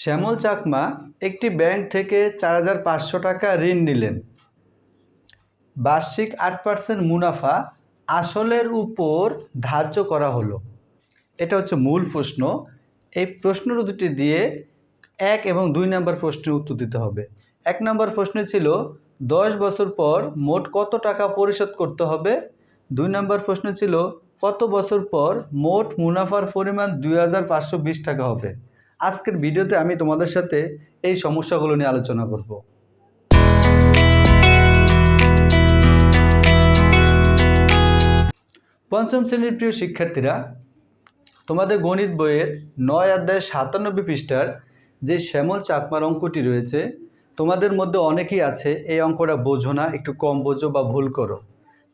শ্যামল চাকমা একটি ব্যাংক থেকে চার হাজার পাঁচশো টাকা ঋণ নিলেন। বার্ষিক আট পার্সেন্ট মুনাফা আসলের উপর ধার্য করা হলো। এটা হচ্ছে মূল প্রশ্ন। এই প্রশ্ন দুটি দিয়ে এক এবং দুই নম্বর প্রশ্নের উত্তর দিতে হবে। এক নম্বর প্রশ্ন ছিল, দশ বছর পর মোট কত টাকা পরিশোধ করতে হবে? দুই নম্বর প্রশ্ন ছিল, কত বছর পর মোট মুনাফার পরিমাণ দুই হাজার পাঁচশো বিশ টাকা হবে? আজকের ভিডিওতে আমি তোমাদের সাথে এই সমস্যাগুলো নিয়ে আলোচনা করব। পঞ্চম শ্রেণির প্রিয় শিক্ষার্থীরা, তোমাদের গণিত বইয়ের নয় অধ্যায় সাতানব্বই পৃষ্ঠার যে শ্যামল চাকমার অঙ্কটি রয়েছে, তোমাদের মধ্যে অনেকেই আছে, এই অঙ্কটা বোঝো না, একটু কম বোঝো বা ভুল করো।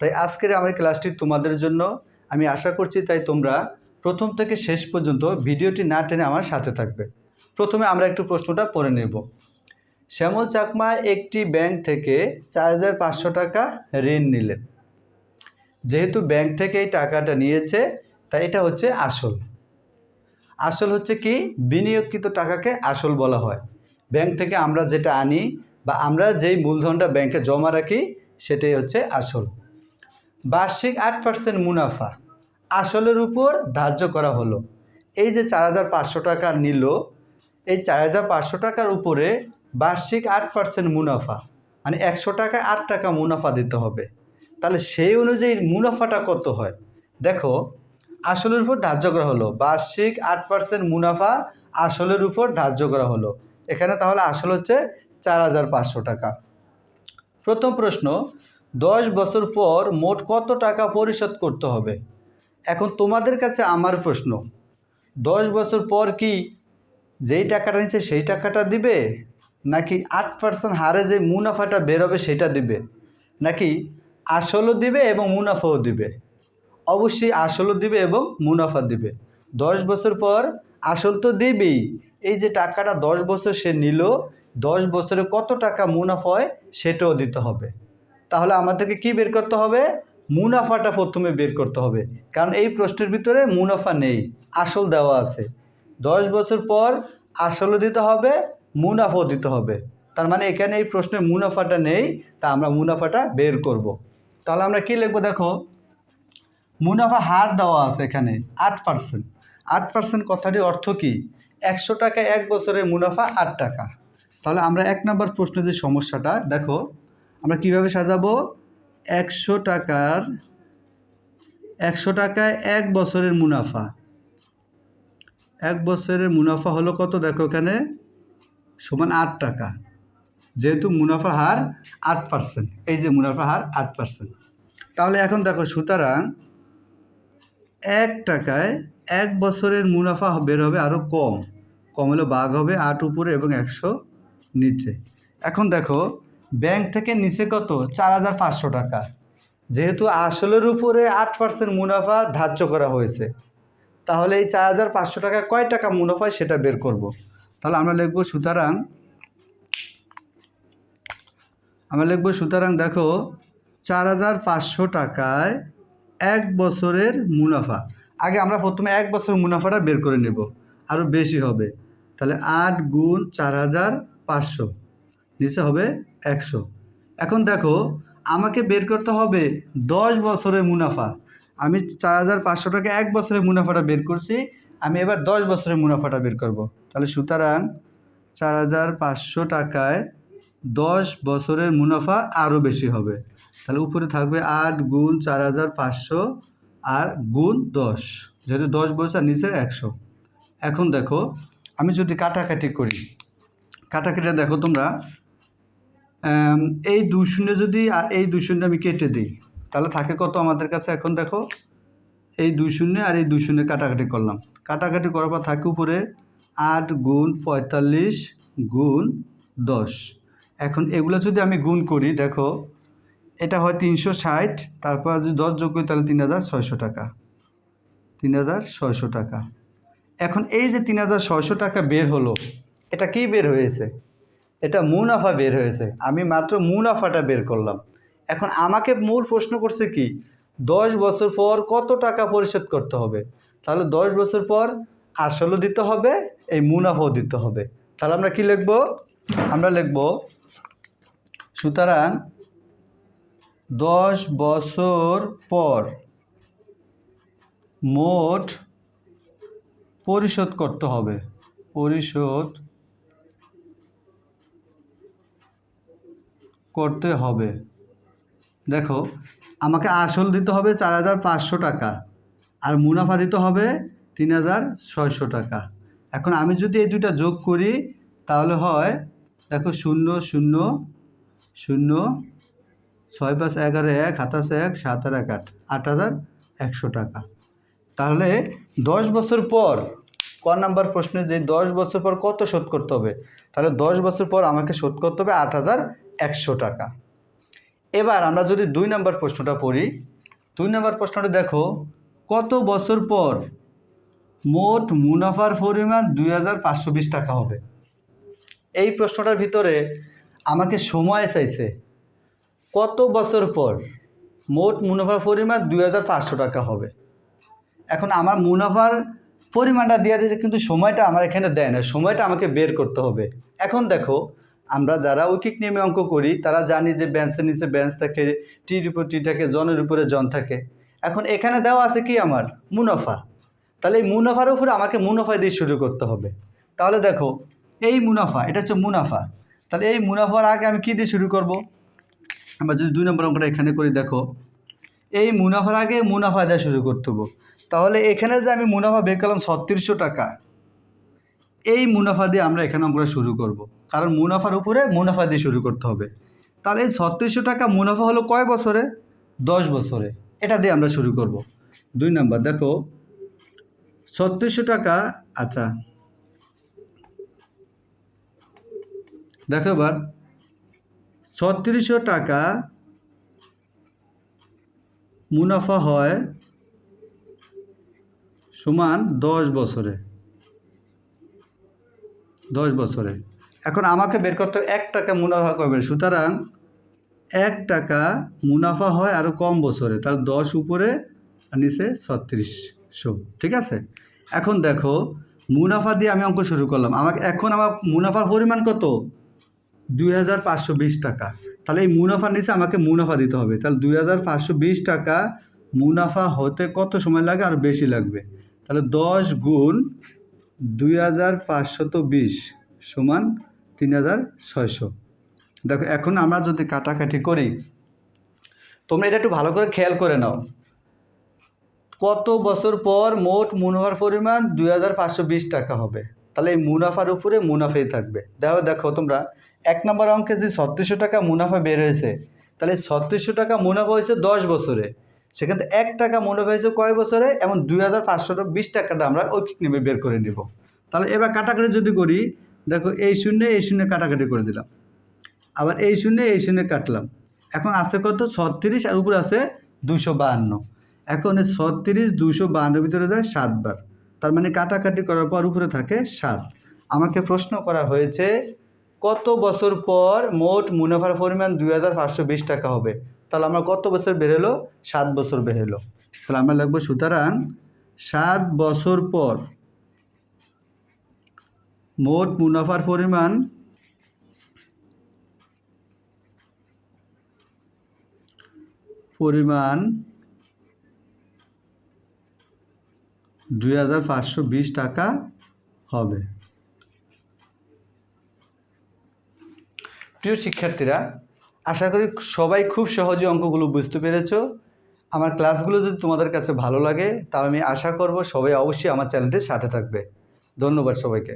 তাই আজকের আমার ক্লাসটি তোমাদের জন্য, আমি আশা করছি তাই তোমরা প্রথম থেকে শেষ পর্যন্ত ভিডিওটি না টেনে আমার সাথে থাকবে। প্রথমে আমরা একটু প্রশ্নটা পড়ে নেব। শ্যামল চাকমা একটি ব্যাংক থেকে চার হাজার পাঁচশো টাকা ঋণ নিলেন। যেহেতু ব্যাংক থেকে এই টাকাটা নিয়েছে তাই এটা হচ্ছে আসল। আসল হচ্ছে কি? বিনিয়োগকৃত টাকাকে আসল বলা হয়। ব্যাংক থেকে আমরা যেটা আনি বা আমরা যেই মূলধনটা ব্যাংকে জমা রাখি, সেটাই হচ্ছে আসল। বার্ষিক আট পার্সেন্ট মুনাফা। আসলের উপর ধার্য করা হলো। এই যে চার হাজার পাঁচশো টাকা নিল, এই চার হাজার পাঁচশো টাকার উপরে বার্ষিক আট পার্সেন্ট মুনাফা মানে একশো টাকায় আট টাকা মুনাফা দিতে হবে। তাহলে সেই অনুযায়ী মুনাফাটা কত হয়? দেখো, আসলের উপর ধার্য করা হলো। বার্ষিক আট পার্সেন্ট মুনাফা আসলের উপর ধার্য করা হলো। এখানে তাহলে আসল হচ্ছে চার হাজার পাঁচশো টাকা। প্রথম প্রশ্ন, দশ বছর পর মোট কত টাকা পরিশোধ করতে হবে? এখন তোমাদের কাছে আমার প্রশ্ন, দশ বছর পর কি যেই টাকাটা নিচ্ছে সেই টাকাটা দিবে? নাকি আট পার্সেন্ট হারে যে মুনাফাটা বেরোবে সেটা দিবে? নাকি আসলও দিবে এবং মুনাফাও দিবে? অবশ্যই আসলও দিবে এবং মুনাফা দিবে। দশ বছর পর আসল তো দিবেই। এই যে টাকাটা দশ বছর সে নিল, দশ বছরে কত টাকা মুনাফা হয় সেটাও দিতে হবে। তাহলে আমাদেরকে কি বের করতে হবে? মুনাফাটা প্রথমে বের করতে হবে। কারণ এই প্রশ্নের ভিতরে মুনাফা নেই, আসল দেওয়া আছে। দশ বছর পর আসলও দিতে হবে, মুনাফাও দিতে হবে। তার মানে এখানে এই প্রশ্নের মুনাফাটা নেই, তা আমরা মুনাফাটা বের করব। তাহলে আমরা কি লিখব দেখো? মুনাফা হার দেওয়া আছে এখানে, আট পার্সেন্ট আট পার্সেন্ট কথাটির অর্থ কি? একশো টাকা এক বছরে মুনাফা আট টাকা। তাহলে আমরা এক নম্বর প্রশ্নের যে সমস্যাটা, দেখো, আমরা কীভাবে সাজাবো? একশো টাকার, একশো টাকায় এক বছরের মুনাফা। এক বছরের মুনাফা হলো কত দেখো এখানে? সমান আট টাকা। যেহেতু মুনাফা হার আট পার্সেন্ট এই যে মুনাফা হার আট পার্সেন্ট তাহলে এখন দেখো, সুতরাং এক টাকায় এক বছরের মুনাফা বের হবে আরও কম। কম হলে বাঘ হবে আট উপরে এবং একশো নিচে। এখন দেখো ব্যাংক থেকে নিচে কত? চার হাজার পাঁচশো টাকা। যেহেতু আসলের উপরে আট পার্সেন্ট মুনাফা ধার্য করা হয়েছে, তাহলে এই চার হাজার পাঁচশো টাকা কয় টাকা মুনাফা সেটা বের করব। তাহলে আমরা লিখব, সুতরাং, আমরা লিখব, সুতরাং দেখো, চার হাজার পাঁচশো টাকায় এক বছরের মুনাফা। আগে আমরা প্রথমে এক বছরের মুনাফাটা বের করে নেব আরও বেশি হবে। তাহলে আট গুণ চার হাজার পাঁচশো। নিচে হবে একশো। এখন দেখো, আমাকে বের করতে হবে দশ বছরের মুনাফা। আমি চার হাজার পাঁচশো টাকা এক বছরের মুনাফাটা বের করছি, আমি এবার দশ বছরের মুনাফাটা বের করব। তাহলে সুতরাং চার হাজার পাঁচশো টাকায় দশ বছরের মুনাফা আরও বেশি হবে। তাহলে উপরে থাকবে আট গুণ চার হাজার পাঁচশো আর গুণ দশ, যেহেতু দশ বছর নিচে একশো। এখন দেখো, আমি যদি কাটাকাটি করি কাটাকাটি দেখো তোমরা এই দুই শূন্য যদি এই দুই শূন্য আমি কেটে দিই, তাহলে থাকে কত আমাদের কাছে এখন দেখো? এই দুই শূন্য আর এই দুই শূন্য কাটাকাটি করলাম। কাটাকাটি করার পর থাকে উপরে আট গুণ পঁয়তাল্লিশ গুণ দশ। এখন এগুলো যদি আমি গুণ করি, দেখো, এটা হয় তিনশো ষাট, তারপর যদি দশ যোগ করি, তাহলে তিন হাজার ছয়শো টাকা। তিন হাজার ছয়শো টাকা। এখন এই যে তিন হাজার ছয়শো টাকা বের হলো, এটা কি বের হয়েছে? এটা মুনাফা বের হয়েছে। আমি মাত্র মুনাফাটা বের করলাম। এখন আমাকে মূল প্রশ্ন করছে কি, দশ বছর পর কত টাকা পরিশোধ করতে হবে? তাহলে দশ বছর পর আসলও দিতে হবে, এই মুনাফাও দিতে হবে। তাহলে আমরা কি লিখব? আমরা লিখব, সুতরাং দশ বছর পর মোট পরিশোধ করতে হবে। পরিশোধ করতে হবে। দেখো, আমাকে আসল দিতে হবে চার হাজার পাঁচশো টাকা আর মুনাফা দিতে হবে তিন হাজার ছয়শো টাকা। এখন আমি যদি এই দুইটা যোগ করি, তাহলে হয়, দেখো, শূন্য শূন্য শূন্য, ছয় পাঁচ এগারো এক সাতাশ এক, সাত আর এক আট আট হাজার একশো টাকা। তাহলে দশ বছর পর, ক নাম্বার প্রশ্নে যে দশ বছর পর কত শোধ করতে হবে? তাহলে দশ বছর পর আমাকে শোধ করতে হবে আট হাজার একশো টাকা। এবার আমরা যদি দুই নম্বর প্রশ্নটা পড়ি, দুই নম্বর প্রশ্নটা দেখো, কত বছর পর মোট মুনাফার পরিমাণ দুই হাজার পাঁচশো বিশ টাকা হবে? এই প্রশ্নটার ভিতরে আমাকে সময় চাইছে, কত বছর পর মোট মুনাফার পরিমাণ দুই হাজার পাঁচশো টাকা হবে? এখন আমার মুনাফার পরিমাণটা দেওয়া দিয়েছে কিন্তু সময়টা আমার এখানে দেয় না, সময়টা আমাকে বের করতে হবে। এখন দেখো আমরা যারা ঐকিক নিয়মে অঙ্ক করি, তারা জানি যে বেঞ্চের নিচে বেঞ্চ থাকে টির উপর টি থাকে, জনের উপরে জন থাকে। এখন এখানে দেওয়া আছে কি আমার? মুনাফা। তাহলে এই মুনাফার উপরে আমাকে মুনাফা দিয়ে শুরু করতে হবে। তাহলে দেখো, এই মুনাফা, এটা হচ্ছে মুনাফা। তাহলে এই মুনাফার আগে আমি কী দিয়ে শুরু করব? আমরা যদি দুই নম্বর অঙ্কটা এখানে করি, দেখো। এই মুনাফার আগে মুনাফা দেওয়া শুরু করতে হবে। তাহলে এখানে যে আমি মুনাফা বের করলাম ছত্রিশশো টাকা। এই মুনাফা দিয়ে আমরা এখানে অঙ্কটা শুরু করব। কারণ মুনাফার উপরে মুনাফা দিয়ে শুরু করতে হবে। তাহলে এই ছত্রিশশো টাকা মুনাফা হলো কয় বছরে? দশ বছরে। এটা দিয়ে আমরা শুরু করব। দুই নাম্বার, দেখো, ছত্রিশশো টাকা আচ্ছা। দেখো এবার, ছত্রিশশো টাকা মুনাফা হয় সমান দশ বছরে। দশ বছরে। এখন আমাকে বের করতে এক টাকা মুনাফা কবে সুতরাং এক টাকা মুনাফা হয় আরও কম বছরে। তাহলে দশ উপরে নিচে ছত্রিশশো। ঠিক আছে? এখন দেখো, মুনাফা দিয়ে আমি অঙ্ক শুরু করলাম। আমাকে এখন আমার মুনাফার পরিমাণ কত? দুই হাজার পাঁচশো বিশ টাকা। তাহলে এই মুনাফার নিচে আমাকে মুনাফা দিতে হবে। তাহলে দুই হাজার পাঁচশো বিশ টাকা মুনাফা হতে কত সময় লাগে? আর বেশি লাগবে। তাহলে দশ গুণ দুই হাজার পাঁচশত বিশ সমান তিন হাজার ছয়শো। দেখো, এখন আমরা যদি কাটাকাটি করি, তোমরা এটা একটু ভালো করে খেয়াল করে নাও। কত বছর পর মোট মুনাফার পরিমাণ দুই হাজার পাঁচশো বিশ টাকা হবে? তাহলে এই মুনাফার উপরে মুনাফাই থাকবে। দেখো দেখো, তোমরা এক নম্বর অঙ্কে যে ছত্রিশশো টাকা মুনাফা বের হয়েছে, তাহলে ছত্রিশশো টাকা মুনাফা হয়েছে দশ বছরে। থেকে এক টাকা হয়েছে কয় বছরে এমন দুই হাজার পাঁচশো বিশ টাকাটা আমরা ঐকিক নেমে বের করে নিব। তাহলে এবার কাটাকাটি যদি করি, দেখো এই শূন্য এই শূন্য কাটাকাটি করে দিলাম। আবার এই শূন্য এই শূন্য কাটলাম। এখন আছে কত? ছত্রিশ আর উপরে আছে দুশো বাহান্ন। এখন এই ছত্রিশ দুশো বাহান্ন ভিতরে যায় সাতবার। তার মানে কাটাকাটি করার পর উপরে থাকে সাত। আমাকে প্রশ্ন করা হয়েছে, কত বছর পর মোট মুনাফার পরিমাণ দুই হাজার পাঁচশো বিশ টাকা হবে? তাহলে আমরা কত বছর বের হলো? সাত বছর বের হলো। তাহলে আমরা লিখব, সুতরাং সাত বছর পর মোট মুনাফার পরিমাণ পরিমাণ দুই হাজার পাঁচশো বিশ টাকা হবে। প্রিয় শিক্ষার্থীরা আশা করি সবাই খুব সহজে অঙ্কগুলো বুঝতে পেরেছ। আমার ক্লাসগুলো যদি তোমাদের কাছে ভালো লাগে, তাহলে আমি আশা করব সবাই অবশ্যই আমার চ্যানেলটির সাথে থাকবে। ধন্যবাদ সবাইকে।